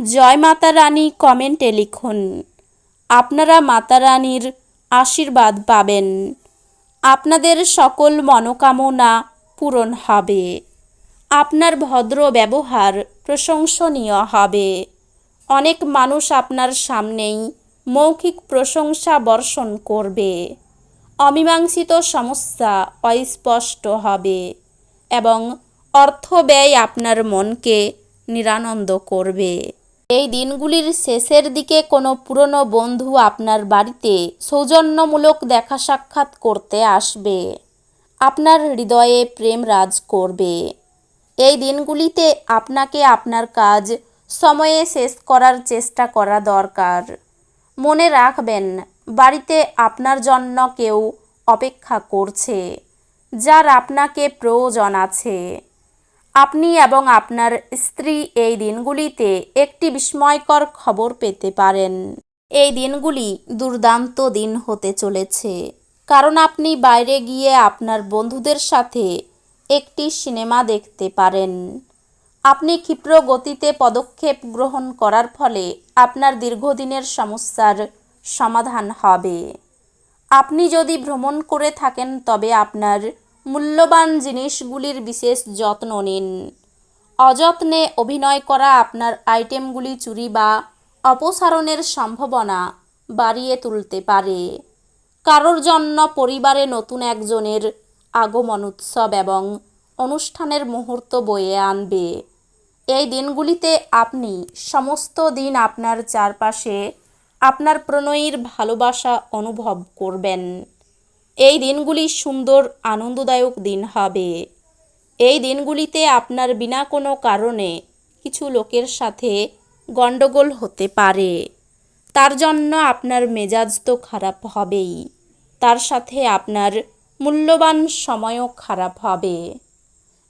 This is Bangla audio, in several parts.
জয় মাতা রানী কমেন্টে লিখুন, আপনারা মাতা রানীর আশীর্বাদ পাবেন। আপনাদের সকল মনোকামনা পূরণ হবে। আপনার ভদ্র ব্যবহার প্রশংসনীয় হবে। অনেক মানুষ আপনার সামনেই মৌখিক প্রশংসা বর্ষণ করবে। অমীমাংসিত সমস্যা অস্পষ্ট হবে এবং অর্থ ব্যয় আপনার মনকে নিরানন্দ করবে। এই দিনগুলির শেষের দিকে কোনো পুরনো বন্ধু আপনার বাড়িতে সৌজন্যমূলক দেখা সাক্ষাৎ করতে আসবে। আপনার হৃদয়ে প্রেম রাজ করবে। এই দিনগুলিতে আপনাকে আপনার কাজ সময়ে শেষ করার চেষ্টা করা দরকার। মনে রাখবেন, বাড়িতে আপনার জন্য কেউ অপেক্ষা করছে, যার আপনাকে প্রয়োজন আছে। আপনি এবং আপনার স্ত্রী এই দিনগুলিতে একটি বিস্ময়কর খবর পেতে পারেন। এই দিনগুলি দুর্দান্ত দিন হতে চলেছে। কারণ আপনি বাইরে গিয়ে আপনার বন্ধুদের সাথে একটি সিনেমা দেখতে পারেন। আপনি ক্ষিপ্র গতিতে পদক্ষেপ গ্রহণ করার ফলে আপনার দীর্ঘদিনের সমস্যার সমাধান হবে। আপনি যদি ভ্রমণ করে থাকেন, তবে আপনার মূল্যবান জিনিসগুলির বিশেষ যত্ন নিন। অযত্নে অভিনয় করা আপনার আইটেমগুলি চুরি বা অপসারণের সম্ভাবনা বাড়িয়ে তুলতে পারে। কারোর জন্য পরিবারে নতুন একজনের আগমন উৎসব এবং অনুষ্ঠানের মুহূর্ত বয়ে আনবে। এই দিনগুলিতে আপনি সমস্ত দিন আপনার চারপাশে আপনার প্রণয়ীর ভালোবাসা অনুভব করবেন। এই দিনগুলি সুন্দর, আনন্দদায়ক দিন হবে। এই দিনগুলিতে আপনার বিনা কোনো কারণে কিছু লোকের সাথে গণ্ডগোল হতে পারে। তার জন্য আপনার মেজাজ তো খারাপ হবেই। তার সাথে আপনার মূল্যবান সময়ও খারাপ হবে।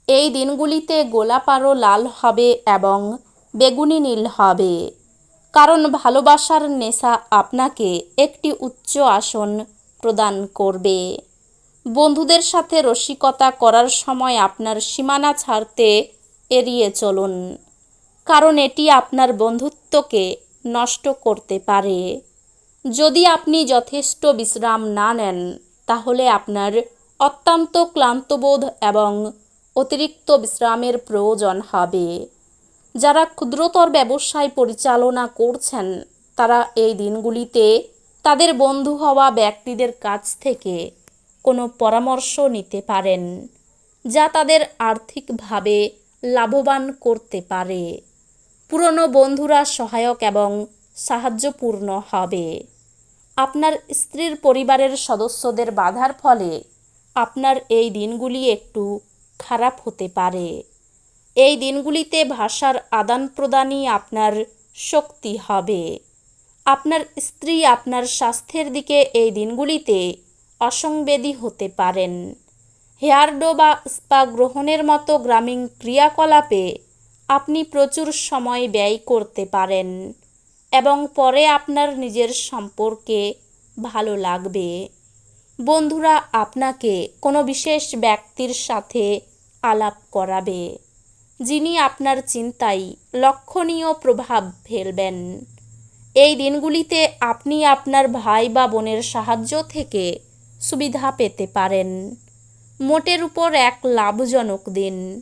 এই দিনগুলিতে গোলাপ আরও লাল হবে এবং বেগুনি নীল হবে। কারণ ভালোবাসার নেশা আপনাকে একটি উচ্চ আসন প্রদান করবে। বন্ধুদের সাথে রসিকতা করার সময় আপনার সীমানা ছাড়তে এড়িয়ে চলুন, কারণ এটি আপনার বন্ধুত্বকে নষ্ট করতে পারে। যদি আপনি যথেষ্ট বিশ্রাম না নেন, তাহলে আপনার অত্যন্ত ক্লান্তবোধ এবং অতিরিক্ত বিশ্রামের প্রয়োজন হবে। যারা ক্ষুদ্রতর ব্যবসায় পরিচালনা করছেন, তারা এই দিনগুলিতে তাদের বন্ধু হওয়া ব্যক্তিদের কাছ থেকে কোনো পরামর্শ নিতে পারেন, যা তাদের আর্থিকভাবে লাভবান করতে পারে। পুরনো বন্ধুরা সহায়ক এবং সাহায্যপূর্ণ হবে। আপনার স্ত্রীর পরিবারের সদস্যদের বাধার ফলে আপনার এই দিনগুলি একটু খারাপ হতে পারে। এই দিনগুলিতে ভাষার আদান প্রদানই আপনার শক্তি হবে। আপনার স্ত্রী আপনার স্বাস্থ্যের দিকে এই দিনগুলিতে অসংবেদী হতে পারেন। হেয়ারডো বা স্পা গ্রহণের মতো গ্রামীণ ক্রিয়াকলাপে আপনি প্রচুর সময় ব্যয় করতে পারেন এবং পরে আপনার নিজের সম্পর্কে ভালো লাগবে। বন্ধুরা, আপনাকে কোনো বিশেষ ব্যক্তির সাথে আলাপ করাবে, যিনি আপনার চিন্তায় লক্ষণীয় প্রভাব ফেলবেন। এই দিনগুলিতে আপনি আপনার ভাই বা বোনের সাহায্য থেকে সুবিধা পেতে পারেন। মোটের উপর এক লাভজনক দিন।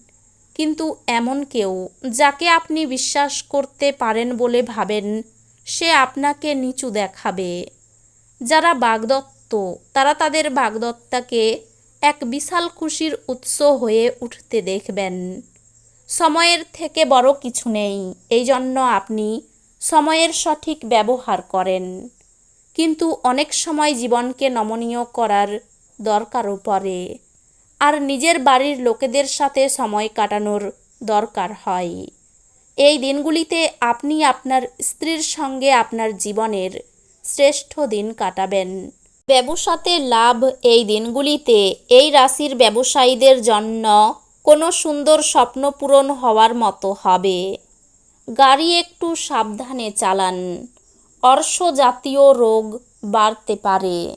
কিন্তু এমন কেউ যাকে আপনি বিশ্বাস করতে পারেন বলে ভাবেন, সে আপনাকে নিচু দেখাবে। যারা বাগদত্ত, তারা তাদের বাগদত্তাকে এক বিশাল খুশির উৎস হয়ে উঠতে দেখবেন। সময়ের থেকে বড় কিছু নেই। এই জন্য আপনি সময়ের সঠিক ব্যবহার করেন। কিন্তু অনেক সময় জীবনকে নমনীয় করার দরকারও পড়ে। আর নিজের বাড়ির লোকেদের সাথে সময় কাটানোর দরকার হয়। এই দিনগুলিতে আপনি আপনার স্ত্রীর সঙ্গে আপনার জীবনের শ্রেষ্ঠ দিন কাটাবেন। ব্যবসাতে লাভ এই দিনগুলিতে এই রাশির ব্যবসায়ীদের জন্য কোনো সুন্দর স্বপ্ন পূরণ হওয়ার মতো হবে। গাড়ি একটু সাবধানে চালান। অর্শ জাতীয় রোগ বাড়তে পারে।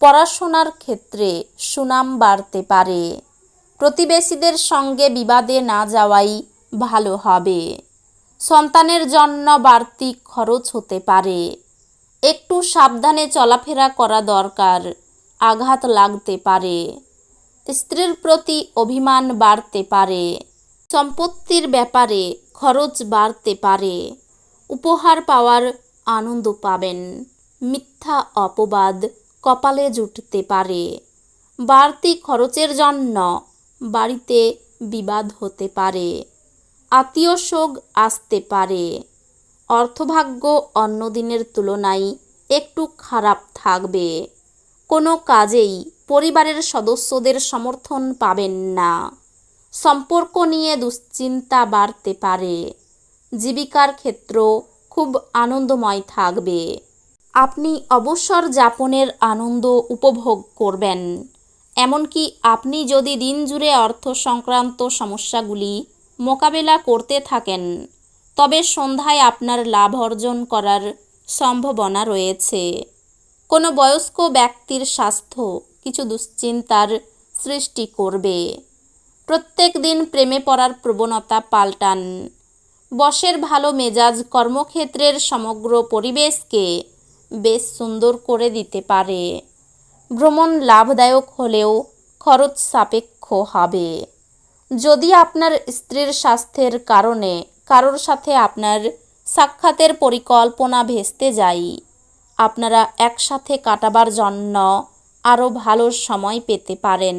পড়াশোনার ক্ষেত্রে সুনাম বাড়তে পারে। প্রতিবেশীদের সঙ্গে বিবাদে না যাওয়াই ভালো হবে। সন্তানের জন্য বাড়তি খরচ হতে পারে। একটু সাবধানে চলাফেরা করা দরকার, আঘাত লাগতে পারে। স্ত্রীর প্রতি অভিমান বাড়তে পারে। সম্পত্তির ব্যাপারে খরচ বাড়তে পারে। উপহার পাওয়ার আনন্দ পাবেন। মিথ্যা অপবাদ কপালে জুটতে পারে। বাড়তি খরচের জন্য বাড়িতে বিবাদ হতে পারে। আত্মীয় শোক আসতে পারে। অর্থভাগ্য অন্য দিনের তুলনায় একটু খারাপ থাকবে। কোনো কাজেই পরিবারের সদস্যদের সমর্থন পাবেন না। সম্পর্ক নিয়ে দুশ্চিন্তা বাড়তে পারে। জীবিকার ক্ষেত্র খুব আনন্দময় থাকবে। আপনি অবসর যাপনের আনন্দ উপভোগ করবেন। এমনকি আপনি যদি দিন জুড়ে অর্থ সংক্রান্ত সমস্যাগুলি মোকাবেলা করতে থাকেন, তবে সন্ধ্যায় আপনার লাভ অর্জন করার সম্ভাবনা রয়েছে। কোনো বয়স্ক ব্যক্তির স্বাস্থ্য কিছু দুশ্চিন্তার সৃষ্টি করবে। প্রত্যেক দিন প্রেমে পড়ার প্রবণতা পাল্টান। বসের ভালো মেজাজ কর্মক্ষেত্রের সমগ্র পরিবেশকে বেশ সুন্দর করে দিতে পারে। ভ্রমণ লাভদায়ক হলেও খরচ সাপেক্ষ হবে। যদি আপনার স্ত্রীর স্বাস্থ্যের কারণে কারোর সাথে আপনার সাক্ষাতের পরিকল্পনা ভেস্তে যায়, আপনারা একসাথে কাটাবার জন্য আরও ভালো সময় পেতে পারেন।